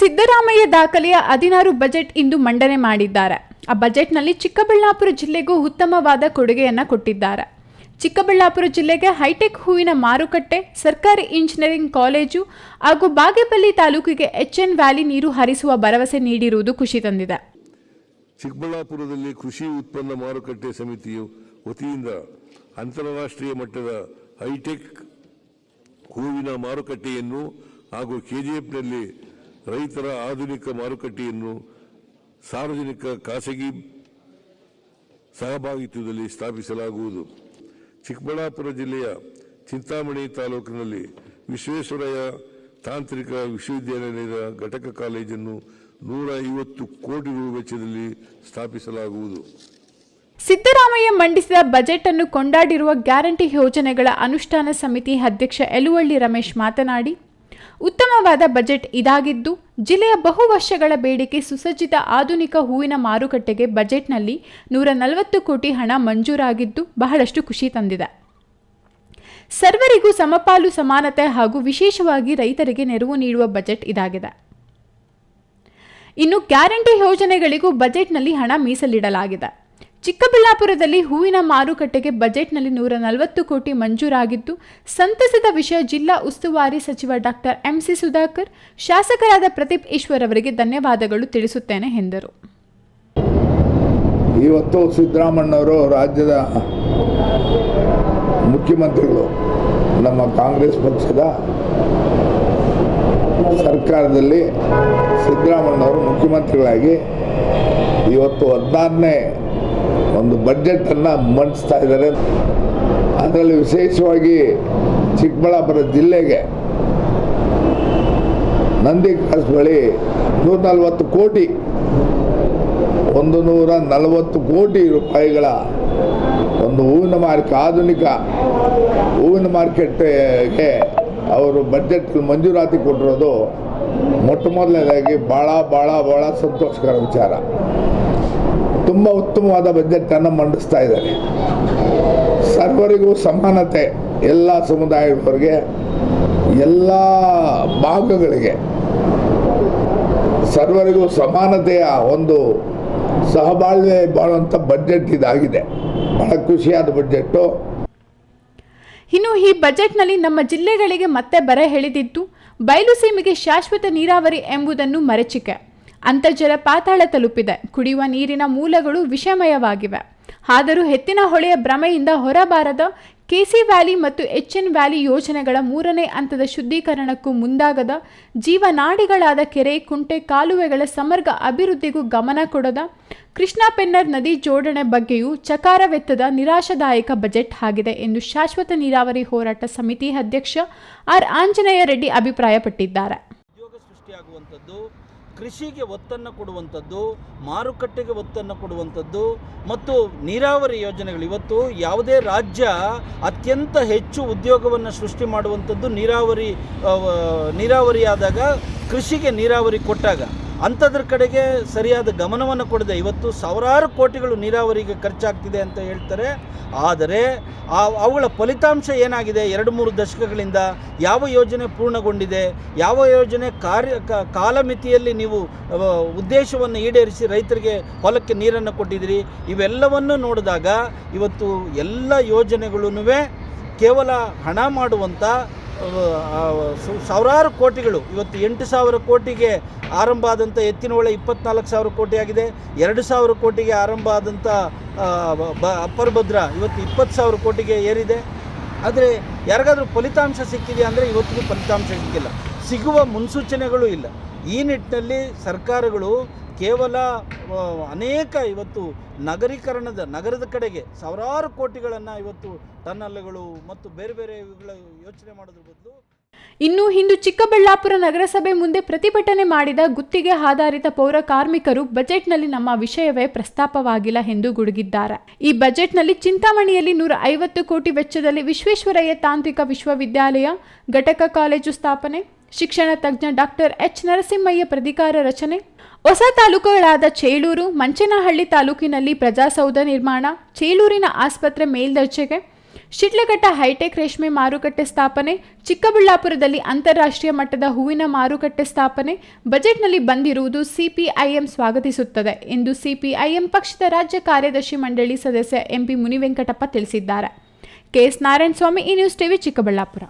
ಸಿದ್ದರಾಮಯ್ಯ ದಾಖಲೆಯ ಹದಿನಾರು ಬಜೆಟ್ ಇಂದು ಮಂಡನೆ ಮಾಡಿದ್ದಾರೆ. ಆ ಬಜೆಟ್ನಲ್ಲಿ ಚಿಕ್ಕಬಳ್ಳಾಪುರ ಜಿಲ್ಲೆಗೂ ಉತ್ತಮವಾದ ಕೊಡುಗೆಯನ್ನು ಕೊಟ್ಟಿದ್ದಾರೆ. ಚಿಕ್ಕಬಳ್ಳಾಪುರ ಜಿಲ್ಲೆಗೆ ಹೈಟೆಕ್ ಹೂವಿನ ಮಾರುಕಟ್ಟೆ, ಸರ್ಕಾರಿ ಇಂಜಿನಿಯರಿಂಗ್ ಕಾಲೇಜು ಹಾಗೂ ಬಾಗೇಪಲ್ಲಿ ತಾಲೂಕಿಗೆ ಎಚ್ಎನ್ ವ್ಯಾಲಿ ನೀರು ಹರಿಸುವ ಭರವಸೆ ನೀಡಿರುವುದು ಖುಷಿ ತಂದಿದೆ. ಚಿಕ್ಕಬಳ್ಳಾಪುರದಲ್ಲಿ ಕೃಷಿ ಉತ್ಪನ್ನ ಮಾರುಕಟ್ಟೆ ಸಮಿತಿಯು ವತಿಯಿಂದ ಅಂತಾರಾಷ್ಟ್ರೀಯ ಮಟ್ಟದ ಹೈಟೆಕ್ ಹೂವಿನ ಮಾರುಕಟ್ಟೆಯನ್ನು ಹಾಗೂ ಕೆಜಿಎಫ್ನಲ್ಲಿ ರೈತರ ಆಧುನಿಕ ಮಾರುಕಟ್ಟೆಯನ್ನು ಸಾರ್ವಜನಿಕ ಖಾಸಗಿ ಸಹಭಾಗಿತ್ವದಲ್ಲಿ ಸ್ಥಾಪಿಸಲಾಗುವುದು. ಚಿಕ್ಕಬಳ್ಳಾಪುರ ಜಿಲ್ಲೆಯ ಚಿಂತಾಮಣಿ ತಾಲೂಕಿನಲ್ಲಿ ವಿಶ್ವೇಶ್ವರಯ್ಯ ತಾಂತ್ರಿಕ ವಿಶ್ವವಿದ್ಯಾಲಯದ ಘಟಕ ಕಾಲೇಜನ್ನು ನೂರ ಐವತ್ತು ಕೋಟಿ ರೂ ವೆಚ್ಚದಲ್ಲಿ ಸ್ಥಾಪಿಸಲಾಗುವುದು. ಸಿದ್ದರಾಮಯ್ಯ ಮಂಡಿಸಿದ ಬಜೆಟ್ ಅನ್ನು ಕೊಂಡಾಡಿರುವ ಗ್ಯಾರಂಟಿ ಯೋಜನೆಗಳ ಅನುಷ್ಠಾನ ಸಮಿತಿ ಅಧ್ಯಕ್ಷ ಯಲುವಳ್ಳಿ ರಮೇಶ್ ಮಾತನಾಡಿ, ಉತ್ತಮವಾದ ಬಜೆಟ್ ಇದಾಗಿದ್ದು ಜಿಲ್ಲೆಯ ಬಹು ವರ್ಷಗಳ ಬೇಡಿಕೆ ಸುಸಜ್ಜಿತ ಆಧುನಿಕ ಹೂವಿನ ಮಾರುಕಟ್ಟೆಗೆ ಬಜೆಟ್ನಲ್ಲಿ ನೂರ ನಲವತ್ತು ಕೋಟಿ ಹಣ ಮಂಜೂರಾಗಿದ್ದು ಬಹಳಷ್ಟು ಖುಷಿ ತಂದಿದೆ. ಸರ್ವರಿಗೂ ಸಮಪಾಲು ಸಮಾನತೆ ಹಾಗೂ ವಿಶೇಷವಾಗಿ ರೈತರಿಗೆ ನೆರವು ನೀಡುವ ಬಜೆಟ್ ಇದಾಗಿದೆ. ಇನ್ನು ಗ್ಯಾರಂಟಿ ಯೋಜನೆಗಳಿಗೂ ಬಜೆಟ್ನಲ್ಲಿ ಹಣ ಮೀಸಲಿಡಲಾಗಿದೆ. ಚಿಕ್ಕಬಳ್ಳಾಪುರದಲ್ಲಿ ಹೂವಿನ ಮಾರುಕಟ್ಟೆಗೆ ಬಜೆಟ್ನಲ್ಲಿ ನೂರ ನಲವತ್ತು ಕೋಟಿ ಮಂಜೂರಾಗಿದ್ದು ಸಂತಸದ ವಿಷಯ ಜಿಲ್ಲಾ ಉಸ್ತುವಾರಿ ಸಚಿವ ಡಾಕ್ಟರ್ ಎಂಸಿ ಸುಧಾಕರ್, ಶಾಸಕರಾದ ಪ್ರದೀಪ್ ಈಶ್ವರ್ ಅವರಿಗೆ ಧನ್ಯವಾದಗಳು ತಿಳಿಸುತ್ತೇನೆ ಎಂದರು. ಇವತ್ತು ಸಿದ್ದರಾಮಣ್ಣವರು ರಾಜ್ಯದ ಮುಖ್ಯಮಂತ್ರಿಗಳು, ನಮ್ಮ ಕಾಂಗ್ರೆಸ್ ಪಕ್ಷದ ಸರ್ಕಾರದಲ್ಲಿ ಸಿದ್ದರಾಮಣ್ಣವರು ಮುಖ್ಯಮಂತ್ರಿಗಳಾಗಿ ಇವತ್ತು ಹದಿನಾರನೇ ಒಂದು ಬಡ್ಜೆಟನ್ನು ಮಂಡಿಸ್ತಾ ಇದ್ದಾರೆ. ಅದರಲ್ಲಿ ವಿಶೇಷವಾಗಿ ಚಿಕ್ಕಬಳ್ಳಾಪುರ ಜಿಲ್ಲೆಗೆ ನಂದಿ ಕ್ರಾಸ್ ಬಳಿ ನೂರ ನಲವತ್ತು ಕೋಟಿ, ಒಂದು ನೂರ ನಲವತ್ತು ಕೋಟಿ ರೂಪಾಯಿಗಳ ಒಂದು ಹೂವಿನ ಮಾರ್ಕೆ, ಆಧುನಿಕ ಹೂವಿನ ಮಾರ್ಕೆಟ್ಗೆ ಅವರು ಬಜೆಟ್ ಮಂಜೂರಾತಿ ಕೊಟ್ಟಿರೋದು ಮೊಟ್ಟ ಮೊದಲನೇದಾಗಿ ಭಾಳ ಭಾಳ ಭಾಳ ಸಂತೋಷಕರ ವಿಚಾರ. ತುಂಬ ಉತ್ತಮವಾದ ಬಜೆಟನ್ನು ಮಂಡಿಸ್ತಾ ಇದ್ದಾರೆ. ಸರ್ವರಿಗೂ ಸಮಾನತೆ, ಎಲ್ಲ ಸಮುದಾಯದವರಿಗೆ, ಎಲ್ಲ ಭಾಗಗಳಿಗೆ ಸರ್ವರಿಗೂ ಸಮಾನತೆಯ ಒಂದು ಸಹಬಾಳ್ವೆ ಬಾಳುವಂಥ ಬಜೆಟ್ ಇದಾಗಿದೆ. ಬಹಳ ಖುಷಿಯಾದ ಬಡ್ಜೆಟ್ಟು ಇನ್ನು ಈ ಬಜೆಟ್ನಲ್ಲಿ ನಮ್ಮ ಜಿಲ್ಲೆಗಳಿಗೆ ಮತ್ತೆ ಬರ ಹೇಳಿದಿತ್ತು ಬಯಲು ಸೀಮೆಗೆ ಶಾಶ್ವತ ನೀರಾವರಿ ಎಂಬುದನ್ನು ಮರೆಚಿಕೆ. ಅಂತರ್ಜಲ ಪಾತಾಳ ತಲುಪಿದೆ. ಕುಡಿಯುವ ನೀರಿನ ಮೂಲಗಳು ವಿಷಮಯವಾಗಿವೆ. ಆದರೂ ಎತ್ತಿನ ಹೊಳೆಯ ಭ್ರಮೆಯಿಂದ ಹೊರಬಾರದ ಕೆಸಿ ವ್ಯಾಲಿ ಮತ್ತು ಎಚ್ ಎನ್ ವ್ಯಾಲಿ ಯೋಜನೆಗಳ ಮೂರನೇ ಹಂತದ ಶುದ್ಧೀಕರಣಕ್ಕೂ ಮುಂದಾಗದ ಜೀವನಾಡಿಗಳಾದ ಕೆರೆ, ಕುಂಟೆ, ಕಾಲುವೆಗಳ ಸಮಗ್ರ ಅಭಿವೃದ್ಧಿಗೂ ಗಮನ ಕೊಡದ ಕೃಷ್ಣಾ ಪೆನ್ನರ್ ನದಿ ಜೋಡಣೆ ಬಗ್ಗೆಯೂ ಚಕಾರವೆತ್ತದ ನಿರಾಶಾದಾಯಕ ಬಜೆಟ್ ಆಗಿದೆ ಎಂದು ಶಾಶ್ವತ ನೀರಾವರಿ ಹೋರಾಟ ಸಮಿತಿ ಅಧ್ಯಕ್ಷ ಆರ್ ಆಂಜನೇಯ ರೆಡ್ಡಿ ಅಭಿಪ್ರಾಯಪಟ್ಟಿದ್ದಾರೆ. ಕೃಷಿಗೆ ಒತ್ತನ್ನು ಕೊಡುವಂಥದ್ದು, ಮಾರುಕಟ್ಟೆಗೆ ಒತ್ತನ್ನು ಕೊಡುವಂಥದ್ದು ಮತ್ತು ನೀರಾವರಿ ಯೋಜನೆಗಳು. ಇವತ್ತು ಯಾವುದೇ ರಾಜ್ಯ ಅತ್ಯಂತ ಹೆಚ್ಚು ಉದ್ಯೋಗವನ್ನು ಸೃಷ್ಟಿ ಮಾಡುವಂಥದ್ದು ನೀರಾವರಿ ನೀರಾವರಿಯಾದಾಗ ಕೃಷಿಗೆ ನೀರಾವರಿ ಕೊಟ್ಟಾಗ. ಅಂಥದ್ರ ಕಡೆಗೆ ಸರಿಯಾದ ಗಮನವನ್ನು ಕೊಡದೆ ಇವತ್ತು ಸಾವಿರಾರು ಕೋಟಿಗಳು ನೀರಾವರಿಗೆ ಖರ್ಚಾಗ್ತಿದೆ ಅಂತ ಹೇಳ್ತಾರೆ. ಆದರೆ ಆ, ಅವುಗಳ ಫಲಿತಾಂಶ ಏನಾಗಿದೆ? ಎರಡು ಮೂರು ದಶಕಗಳಿಂದ ಯಾವ ಯೋಜನೆ ಪೂರ್ಣಗೊಂಡಿದೆ? ಯಾವ ಯೋಜನೆ ಕಾರ್ಯ ಕಾಲಮಿತಿಯಲ್ಲಿ ನೀವು ಉದ್ದೇಶವನ್ನು ಈಡೇರಿಸಿ ರೈತರಿಗೆ ಹೊಲಕ್ಕೆ ನೀರನ್ನು ಕೊಟ್ಟಿದ್ದೀರಿ? ಇವೆಲ್ಲವನ್ನು ನೋಡಿದಾಗ ಇವತ್ತು ಎಲ್ಲ ಯೋಜನೆಗಳೂ ಕೇವಲ ಹಣ ಮಾಡುವಂಥ ಸಾವಿರಾರು ಕೋಟಿಗಳು, ಇವತ್ತು ಎಂಟು ಸಾವಿರ ಕೋಟಿಗೆ ಆರಂಭ ಆದಂಥ ಎತ್ತಿನಹೊಳೆ ಇಪ್ಪತ್ನಾಲ್ಕು ಸಾವಿರ ಕೋಟಿ ಆಗಿದೆ ಎರಡು ಸಾವಿರ ಕೋಟಿಗೆ ಆರಂಭ ಆದಂಥ ಬ ಅಪ್ಪರ್ ಭದ್ರಾ ಇವತ್ತು ಇಪ್ಪತ್ತು ಸಾವಿರ ಕೋಟಿಗೆ ಏರಿದೆ. ಆದರೆ ಯಾರಿಗಾದರೂ ಫಲಿತಾಂಶ ಸಿಕ್ಕಿದೆಯಾ ಅಂದರೆ ಇವತ್ತಿಗೂ ಫಲಿತಾಂಶ ಸಿಕ್ಕಿಲ್ಲ. ಸಿಗುವ ಮುನ್ಸೂಚನೆಗಳು ಇಲ್ಲ. ಈ ನಿಟ್ಟಿನಲ್ಲಿ ಸರ್ಕಾರಗಳು ಕೇವಲ ಅನೇಕ ಇವತ್ತು ನಗರೀಕರಣದ, ನಗರದ ಕಡೆಗೆ ಸಾವಿರಾರು ಕೋಟಿಗಳನ್ನು ಇವತ್ತು ಟನ್ನಲ್ಗಳು ಮತ್ತು ಬೇರೆ ಬೇರೆ ಯೋಚನೆ ಮಾಡೋದ್ರ ಬದಲು ಇನ್ನು ಇಂದು ಚಿಕ್ಕಬಳ್ಳಾಪುರ ನಗರಸಭೆ ಮುಂದೆ ಪ್ರತಿಭಟನೆ ಮಾಡಿದ ಗುತ್ತಿಗೆ ಆಧಾರಿತ ಪೌರ ಕಾರ್ಮಿಕರು ಬಜೆಟ್ನಲ್ಲಿ ನಮ್ಮ ವಿಷಯವೇ ಪ್ರಸ್ತಾಪವಾಗಿಲ್ಲ ಎಂದು ಗುಡುಗಿದ್ದಾರೆ. ಈ ಬಜೆಟ್ನಲ್ಲಿ ಚಿಂತಾಮಣಿಯಲ್ಲಿ ನೂರ ಐವತ್ತು ಕೋಟಿ ವೆಚ್ಚದಲ್ಲಿ ವಿಶ್ವೇಶ್ವರಯ್ಯ ತಾಂತ್ರಿಕ ವಿಶ್ವವಿದ್ಯಾಲಯ, ಘಟಕ ಕಾಲೇಜು ಸ್ಥಾಪನೆ, ಶಿಕ್ಷಣ ತಜ್ಞ ಡಾಕ್ಟರ್ ಎಚ್. ನರಸಿಂಹಯ್ಯ ಪ್ರಧಿಕಾರ ರಚನೆ, ಹೊಸ ತಾಲೂಕುಗಳಾದ ಚೇಳೂರು, ಮಂಚನಹಳ್ಳಿ ತಾಲೂಕಿನಲ್ಲಿ ಪ್ರಜಾಸೌಧ ನಿರ್ಮಾಣ, ಚೇಳೂರಿನ ಆಸ್ಪತ್ರೆ ಮೇಲ್ದರ್ಜೆಗೆ ಶಿಡ್ಲಘಟ್ಟ ಹೈಟೆಕ್ ರೇಷ್ಮೆ ಮಾರುಕಟ್ಟೆ ಸ್ಥಾಪನೆ, ಚಿಕ್ಕಬಳ್ಳಾಪುರದಲ್ಲಿ ಅಂತಾರಾಷ್ಟ್ರೀಯ ಮಟ್ಟದ ಹೂವಿನ ಮಾರುಕಟ್ಟೆ ಸ್ಥಾಪನೆ, ಬಜೆಟ್ನಲ್ಲಿ ಬಂದಿರುವುದು ಸಿಪಿಐಎಂ ಸ್ವಾಗತಿಸುತ್ತದೆ ಎಂದು ಸಿಪಿಐಎಂ ಪಕ್ಷದ ರಾಜ್ಯ ಕಾರ್ಯದರ್ಶಿ ಮಂಡಳಿ ಸದಸ್ಯ ಎಂಪಿ ಮುನಿವೆಂಕಟಪ್ಪ ತಿಳಿಸಿದ್ದಾರೆ. ಕೆಎಸ್ ನಾರಾಯಣಸ್ವಾಮಿ, ಈ ನ್ಯೂಸ್ ಟಿವಿ ಚಿಕ್ಕಬಳ್ಳಾಪುರ.